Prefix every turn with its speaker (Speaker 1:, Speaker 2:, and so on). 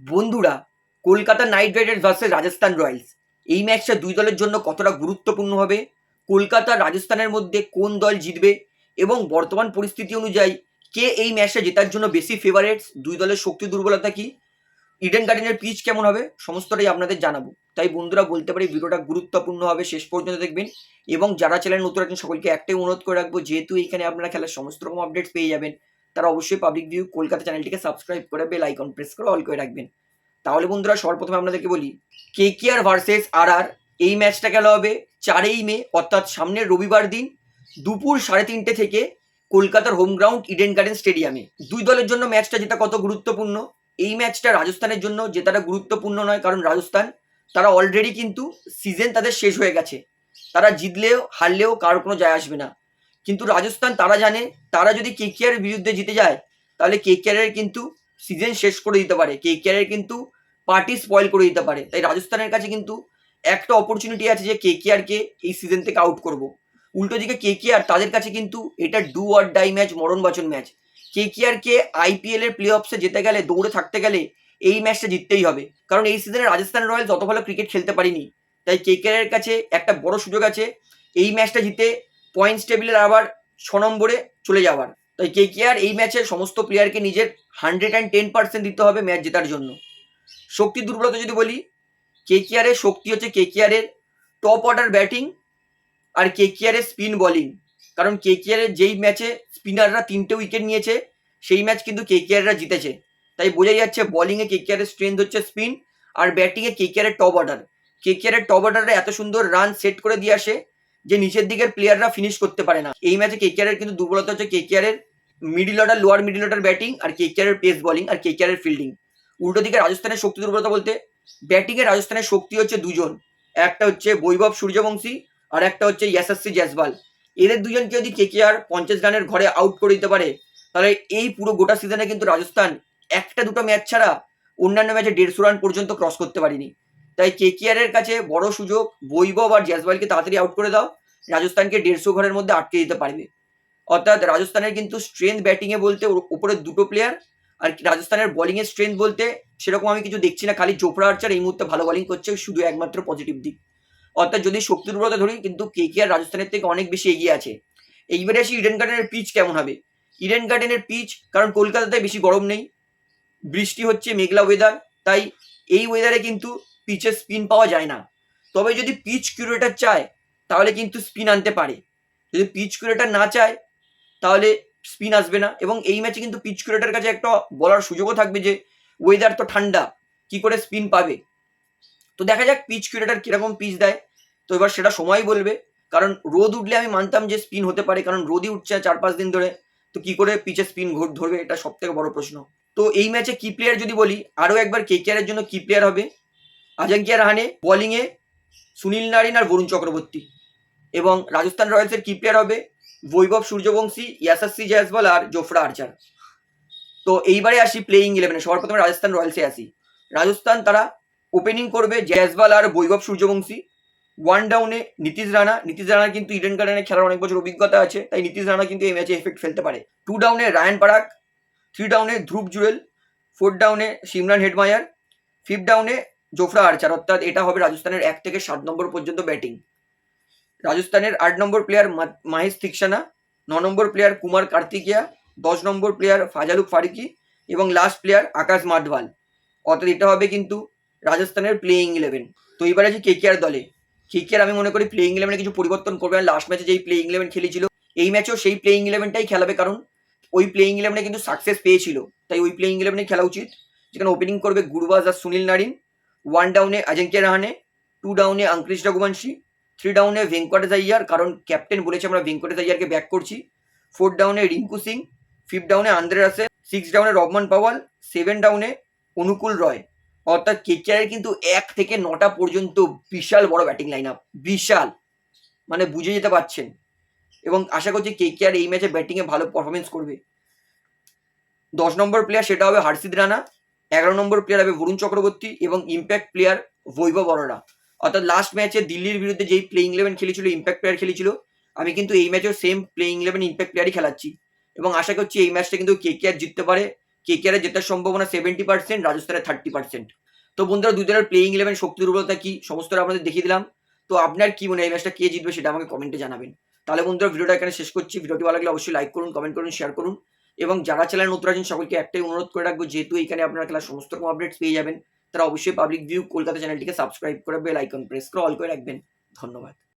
Speaker 1: বন্ধুরা, Kolkata Knight Riders versus Rajasthan Royals. এই ম্যাচটা দুই দলের জন্য কতটা গুরুত্বপূর্ণ হবে? কলকাতা, রাজস্থানের মধ্যে কোন দল জিতবে? এবং বর্তমান পরিস্থিতি অনুযায়ী কে এই ম্যাচটা জেতার জন্য বেশি ফেভারেটস দুই দলের শক্তি দুর্বলতা কি? ইডেন গার্ডেনের পিচ কেমন হবে? সমস্তটাই আপনাদের জানাব। তাই বন্ধুরা, বলতে পারি ভিডিওটা গুরুত্বপূর্ণ হবে, শেষ পর্যন্ত দেখবেন। এবং যারা চ্যানেল নতুন আছেন, সকলকে একটাই অনুরোধ করে রাখব, যেহেতু এখানে আপনারা খেলার সমস্ত রকম আপডেটস পেয়ে যাবেন তারা অবশ্যই পাবলিক ভিউ কলকাতা চ্যানেলটিকে সাবস্ক্রাইব করে বেল আইকন প্রেস করে অল করে রাখবেন। তাহলে বন্ধুরা, সর্বপ্রথমে আপনাদেরকে বলি কে কে আর ভার্সেস আর আর এই ম্যাচটা খেলা হবে চারই মে, অর্থাৎ সামনের রবিবার দিন দুপুর সাড়ে তিনটে থেকে কলকাতার হোম গ্রাউন্ড ইডেন গার্ডেন স্টেডিয়ামে দুই দলের জন্য ম্যাচটা যেটা কত গুরুত্বপূর্ণ, এই ম্যাচটা রাজস্থানের জন্য যেটাটা গুরুত্বপূর্ণ নয়, কারণ রাজস্থান, তারা অলরেডি কিন্তু সিজন তাদের শেষ হয়ে গেছে। তারা জিতলেও, হারলেও কারোর কোনো যায় আসবে না। কিন্তু রাজস্থান তারা জানে, তারা যদি কে কে বিরুদ্ধে জিতে যায়, তাহলে কে কে কিন্তু সিজন শেষ করে দিতে পারে। কে কে কিন্তু পার্টি স্পয়েল করে দিতে পারে। তাই রাজস্থানের কাছে কিন্তু একটা অপরচুনিটি আছে যে কে কে এই সিজন থেকে আউট করব। উল্টো দিকে কে কে তাদের কাছে কিন্তু এটা ডু আর ডাই ম্যাচ মরণ বাচন ম্যাচ কে কে কে আইপিএল এর প্লে অফসে যেতে গেলে, দৌড়ে থাকতে গেলে এই ম্যাচটা জিততেই হবে। কারণ এই সিজনে রাজস্থান রয়্যালস অত ভালো ক্রিকেট খেলতে পারিনি। তাই কে কে এর কাছে একটা বড় সুযোগ আছে। এই ম্যাচটা জিতে পয়েন্টস টেবিলের আবার ছ নম্বরে চলে যাওয়ার। তাই কে কে আর এই ম্যাচে সমস্ত প্লেয়ারকে নিজের হান্ড্রেড অ্যান্ড টেন পার্সেন্ট দিতে হবে ম্যাচ জেতার জন্য। শক্তি দুর্বলতা যদি বলি কে কে আরের শক্তি হচ্ছে কে কে আরের টপ অর্ডার ব্যাটিং আর কে কে আরের স্পিন বোলিং কারণ কে কে আরের যেই ম্যাচে স্পিনাররা তিনটে উইকেট নিয়েছে, সেই ম্যাচ কিন্তু কে কে আররা জিতেছে। তাই বোঝাই যাচ্ছে বোলিংয়ে কে কে আরের স্ট্রেংথ হচ্ছে স্পিন আর ব্যাটিংয়ে কে কে আরের টপ অর্ডার কে কে আরের টপ অর্ডারে এত সুন্দর রান সেট করে দিয়ে আসে যে নিচের দিকের প্লেয়াররা ফিনিশ করতে পারে না। এই ম্যাচে কে কে আরের কিন্তু দুর্বলতা হচ্ছে K K middle order lower middle order batting আর কে কে পেস বোলিং আর কে কে ফিল্ডিং উল্টো দিকে রাজস্থানের শক্তি দুর্বলতা বলতে ব্যাটিংয়ে রাজস্থানের শক্তি হচ্ছে দুজন। একটা হচ্ছে বৈভব সূর্যবংশী আর একটা হচ্ছে ইয়াসাসি জয়সওয়াল। এদের দুজনকে যদি কে কে আর পঞ্চাশ রানের ঘরে আউট করে দিতে পারে, তাহলে এই পুরো গোটা সিজনে কিন্তু রাজস্থান একটা দুটো ম্যাচ ছাড়া অন্যান্য ম্যাচে দেড়শো রান পর্যন্ত ক্রস করতে পারিনি। তাই কে কে এর কাছে বড় সুযোগ, বৈভব আর জয়সওয়ালকে তাড়াতাড়ি আউট করে দাও। রাজস্থানকে দেড়শো ঘরের মধ্যে আটকে দিতে পারবে অর্থাৎ রাজস্থানের কিন্তু স্ট্রেংথ ব্যাটিংয়ে বলতে উপরে দুটো প্লেয়ার আর রাজস্থানের বোলিংয়ের স্ট্রেংথ বলতে সেরকম আমি কিছু দেখছি না। খালি চোপড়া আর্চার এই মুহূর্তে ভালো বলিং করছে, শুধু একমাত্র পজিটিভ দিক। অর্থাৎ যদি শক্তি দুর্বলতা ধরি, কিন্তু কে কে আর রাজস্থানের থেকে অনেক বেশি এগিয়ে আছে। এইবারে আসি ইডেন গার্ডেনের পিচ কেমন হবে? ইডেন গার্ডেনের পিচ কারণ কলকাতাতে বেশি গরম নেই। বৃষ্টি হচ্ছে, মেঘলা ওয়েদার তাই এই ওয়েদারে কিন্তু পিচের স্পিন পাওয়া যায় না। তবে যদি পিচ কিউরেটার চায়, তাহলে কিন্তু স্পিন আনতে পারে। যদি পিচ কিউরেটার না চায়, তাহলে স্পিন আসবে না। এবং এই ম্যাচে কিন্তু পিচ কিউরেটার কাছে একটা বলার সুযোগও থাকবে যে ওয়েদার তো ঠান্ডা, কি করে স্পিন পাবে? তো দেখা যাক পিচ কিউরেটার কীরকম পিচ দেয়। তো এবার সেটা সময় বলবে। কারণ রোদ উঠলে আমি মানতাম যে স্পিন হতে পারে, কারণ রোদই উঠছে চার পাঁচ দিন ধরে। তো কি করে পিচে স্পিন ঘোট ধরবে, এটা সব থেকে বড় প্রশ্ন। তো এই ম্যাচে কি প্লেয়ার যদি বলি, আরও একবার কে জন্য কি প্লেয়ার হবে। আজাঙ্কিয়া রাহানে, বোলিংয়ে সুনীল নারিন আর বরুণ চক্রবর্তী। এবং রাজস্থান রয়্যালসের কি প্লেয়ার হবে বৈভব সূর্যবংশী ইয়াসাসি জয়সওয়াল আর জোফরা আর্চার। তো এইবারে আসি প্লেইং ইলেভেনে সবার প্রথমে রাজস্থান রয়্যালসে আসি। রাজস্থান তারা ওপেনিং করবে জয়সওয়াল আর বৈভব সূর্যবংশী। ওয়ান ডাউনে নীতিশ রানা। নীতিশ রানার কিন্তু ইডেন গার্ডেনে খেলার অনেক বছর অভিজ্ঞতা আছে, তাই নীতিশ রানা কিন্তু এই ম্যাচে এফেক্ট ফেলতে পারে। টু ডাউনে রায়ান পারাক থ্রি ডাউনে ধ্রুব জুয়েল ফোর্থ ডাউনে সিমরান হেডমায়ার ফিফথ ডাউনে জোফরা আর্চার, অর্থাৎ এটা হবে রাজস্থানের এক থেকে সাত নম্বর পর্যন্ত ব্যাটিং। রাজস্থানের আট নম্বর প্লেয়ার মাহেশ থিকসানা ন নম্বর প্লেয়ার কুমার কার্তিকিয়া, দশ নম্বর প্লেয়ার ফাজালুক ফারিকি এবং লাস্ট প্লেয়ার আকাশ মাডভাল অর্থাৎ এটা হবে কিন্তু রাজস্থানের প্লেয়িং ইলেভেন তো এবার আছে কেকেআর দলে। কেকেআর আমি মনে করি প্লেয়িং ইলেভেনে কিছু পরিবর্তন করবে লাস্ট ম্যাচে যেই প্লেয়িং ইলেভেন খেলেছিল, এই ম্যাচেও সেই প্লেয়িং ইলেভেনটাই খেলাবে কারণ ওই প্লেয়িং ইলেভেনে কিন্তু সাকসেস পেয়েছিল। তাই ওই প্লেয়িং ইলেভেনে খেলা উচিত। যেখানে ওপেনিং করবে গুরবাজ আর সুনীল নারিন। ওয়ান ডাউনে অজিঙ্ক্য রাহানে টু ডাউনে অঙ্করিশ রঘুবংশী থ্রি ডাউনে ভেঙ্কটেশ আইয়ার, কারণ ক্যাপ্টেন বলেছে আমরা ভেঙ্কটেশ আইয়ারকে ব্যাক করছি। ফোর ডাউনে রিঙ্কু সিং ফিফথ ডাউনে আন্দ্রে রাসেল সিক্স ডাউনে রহমান পাওয়াল সেভেন ডাউনে অনুকূল রয়। অর্থাৎ কেকেআরের কিন্তু এক থেকে নটা পর্যন্ত বিশাল বড় ব্যাটিং লাইন আপ বিশাল। মানে বুঝে যেতে পারছেন। এবং আশা করছি কেকেআর এই ম্যাচে ব্যাটিংয়ে ভালো পারফরমেন্স করবে। দশ নম্বর প্লেয়ার সেটা হবে হার্ষিদ রানা। এগারো নম্বর প্লেয়ার হবে বরুণ চক্রবর্তী এবং ইম্প্যাক্ট প্লেয়ার বৈভব অরোরা। অর্থাৎ লাস্ট ম্যাচে দিল্লির বিরুদ্ধে যেই প্লেইং ইলেভেন খেলেছিল ইম্প্যাক্ট প্লেয়ার খেলেছিল, আমি কিন্তু এই ম্যাচেও সেম প্লেইং ইলেভেন ইম্প্যাক্ট প্লেয়ারই খেলাচ্ছি। এবং আশা করছি এই ম্যাচটা কিন্তু কে কে আর জিততে পারে। কেকেআরের জেতার সম্ভাবনা সেভেন্টি পার্সেন্ট রাজস্থানের থার্টি পার্সেন্ট তো বন্ধুরা দলের প্লেইং ইলেভেন শক্তি দুর্বলতা কি সমস্তটা আপনাদের দেখিয়ে দিলাম। তো আপনার কি মনে হয়, এই ম্যাচটা কে জিতবে সেটা আমাকে কমেন্টে জানাবেন। তাহলে বন্ধুরা, ভিডিওটা এখানে শেষ করছি। ভিডিওটি ভালো লাগলে অবশ্যই লাইক করুন কমেন্ট করুন শেয়ার করুন। এবং যারা চ্যানেল নতুন আছেন, সকলকে একটাই অনুরোধ করে রাখব, যেহেতু এখানে আপনারা খেলার সমস্ত রকম আপডেটস পেয়ে যাবেন, তারা অবশ্যই পাবলিক ভিউ কলকাতা চ্যানেলটিকে সাবস্ক্রাইব করে বেল আইকন প্রেস করে অল করে রাখবেন। ধন্যবাদ।